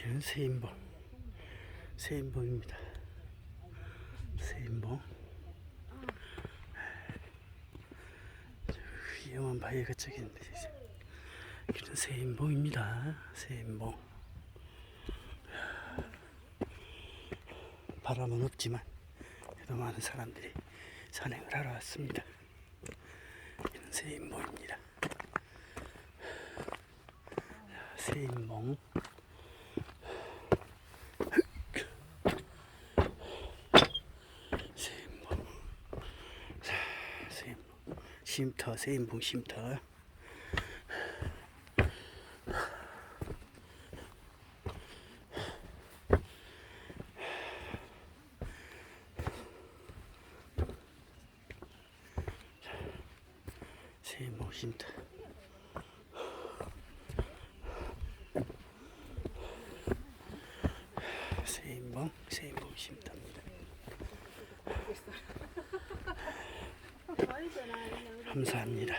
여기는 세인봉. 세인봉입니다. 세인봉. 저 위험한 바위가 저기 있는데 여기는 세인봉입니다. 세인봉. 바람은 없지만 그래도 많은 사람들이 산행을 하러 왔습니다. 여기는 세인봉입니다. 세인봉 세인봉 자 세인봉 쉼터 세인봉 쉼터. 세인봉 세인봉 쉼터입니다 감사합니다